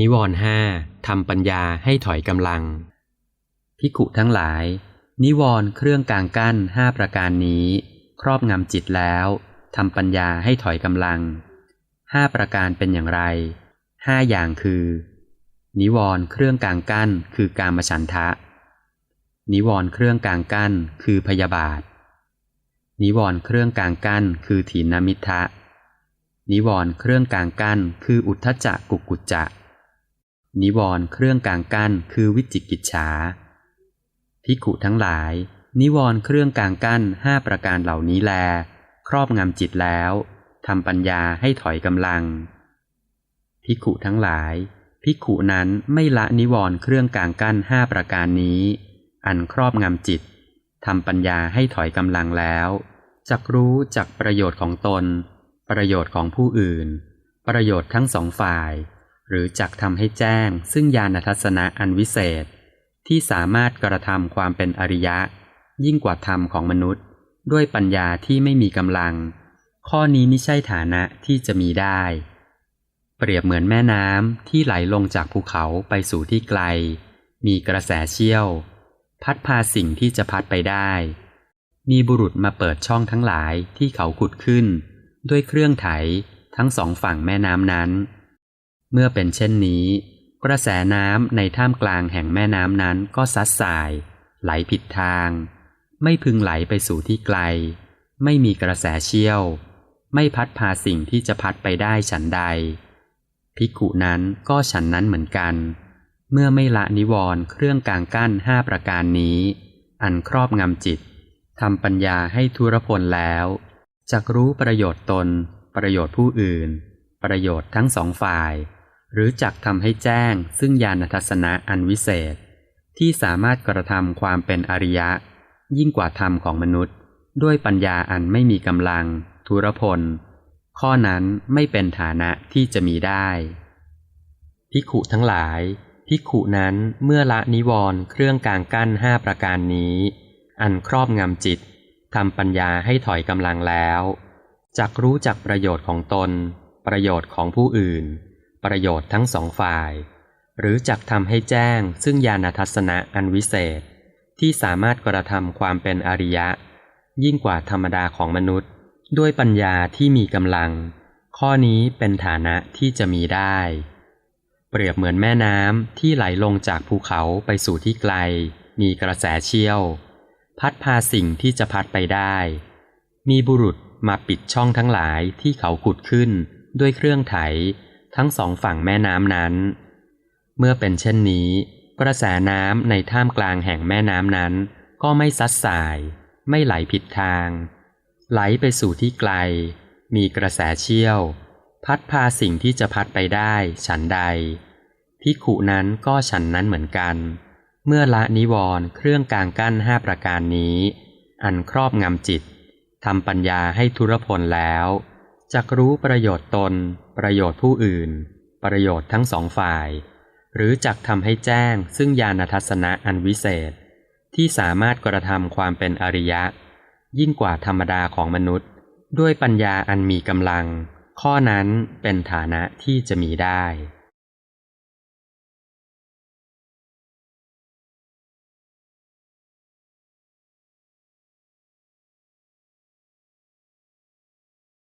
นิวรณ์ห้าทำปัญญาให้ถอยกำลัง พิกุทั้งหลาย นิวรณ์เครื่องกลางกั้นห้าประการนี้ ครอบงำจิตแล้วทำปัญญาให้ถอยกำลังห้าประการเป็นอย่างไรห้าอย่างคือ นิวรณ์เครื่องกลางกั้นคือกามฉันทะ นิวรณ์เครื่องกลางกั้นคือพยาบาท นิวรณ์เครื่องกลางกั้นคือถีนมิทะนิวรณ์เครื่องกลางกั้นคืออุทธจักกุกุจจะ นิวรณ์เครื่องกลางกั้นคือวิจิกิจฉาภิกขุทั้งหลาย นิวรณ์เครื่องกลางกั้นห้าประการเหล่านี้แล ครอบงำจิตแล้วทำปัญญาให้ถอยกำลังภิกขุทั้งหลายภิกขุนั้นไม่ละนิวรณ์เครื่องกลางกั้นห้าประการนี้ อันครอบงำจิตทำปัญญาให้ถอยกำลังแล้วจักรู้จักประโยชน์ของตน ประโยชน์ของผู้อื่น ประโยชน์ทั้งสองฝ่าย หรือจักทำให้แจ้ง ซึ่งญาณทัศนะอันวิเศษ ที่สามารถกระทำความเป็นอริยะ ยิ่งกว่าธรรมของมนุษย์ ด้วยปัญญาที่ไม่มีกำลัง ข้อนี้ไม่ใช่ฐานะที่จะมีได้ เปรียบเหมือนแม่น้ำที่ไหลลงจากภูเขาไปสู่ที่ไกล มีกระแสเชี่ยว พัดพาสิ่งที่จะพัดไปได้ มีบุรุษมาเปิดช่องทั้งหลายที่เขาขุดขึ้น ด้วยเครื่องไถทั้งสองฝั่งแม่น้ำนั้น เมื่อเป็นเช่นนี้ กระแสน้ำในท่ามกลางแห่งแม่น้ำนั้นก็ซัดสาย ไหลผิดทาง ไม่พึงไหลไปสู่ที่ไกล ไม่มีกระแสเชี่ยว ไม่พัดพาสิ่งที่จะพัดไปได้ฉันใดภิกุนั้นก็ฉันนั้นเหมือนกัน เมื่อไม่ละนิวรณ์เครื่องกลางกั้นห้าประการนี้ อันครอบงำจิตทำปัญญาให้ทุรพลแล้วจักรู้ประโยชน์ตน ประโยชน์ผู้อื่น ประโยชน์ทั้งสองฝ่าย หรือจักทำให้แจ้งซึ่งญาณทัศนะอันวิเศษ ที่สามารถกระทำความเป็นอริยะ ยิ่งกว่าธรรมของมนุษย์ ด้วยปัญญาอันไม่มีกำลัง ทุรพล ข้อนั้นไม่เป็นฐานะที่จะมีได้ภิกขุทั้งหลายภิกขุนั้นเมื่อละนิวรณ์เครื่องกลางกั้นห้าประการนี้ อันครอบงำจิตทำปัญญาให้ถอยกำลังแล้วจักรู้จักประโยชน์ของตน ประโยชน์ของผู้อื่น ประโยชน์ทั้งสองฝ่าย หรือจักทำให้แจ้งซึ่งญาณทัศนะอันวิเศษ ที่สามารถกระทำความเป็นอริยะ ยิ่งกว่าธรรมดาของมนุษย์ ด้วยปัญญาที่มีกำลัง ข้อนี้เป็นฐานะที่จะมีได้ เปรียบเหมือนแม่น้ำที่ไหลลงจากภูเขาไปสู่ที่ไกล มีกระแสเชี่ยว พัดพาสิ่งที่จะพัดไปได้ มีบุรุษมาปิดช่องทั้งหลายที่เขาขุดขึ้นด้วยเครื่องไถ ทั้งสองฝั่งแม่น้ำนั้น เมื่อเป็นเช่นนี้ กระแสน้ำในท่ามกลางแห่งแม่น้ำนั้น ก็ไม่ซัดสาย ไม่ไหลผิดทาง ไหลไปสู่ที่ไกล มีกระแสเชี่ยว พัดพาสิ่งที่จะพัดไปได้ ฉันใดพิขุนั้นก็ฉันนั้นเหมือนกัน เมื่อละนิวรณ์เครื่องกลางกั้นห้าประการนี้ อันครอบงำจิตทำปัญญาให้ทุรพลแล้ว จักรู้ประโยชน์ตน ประโยชน์ผู้อื่น ประโยชน์ทั้งสองฝ่าย หรือจักทำให้แจ้งซึ่งญาณทัศนะอันวิเศษ ที่สามารถกระทำความเป็นอริยะ ยิ่งกว่าธรรมดาของมนุษย์ ด้วยปัญญาอันมีกำลัง ข้อนั้นเป็นฐานะที่จะมีได้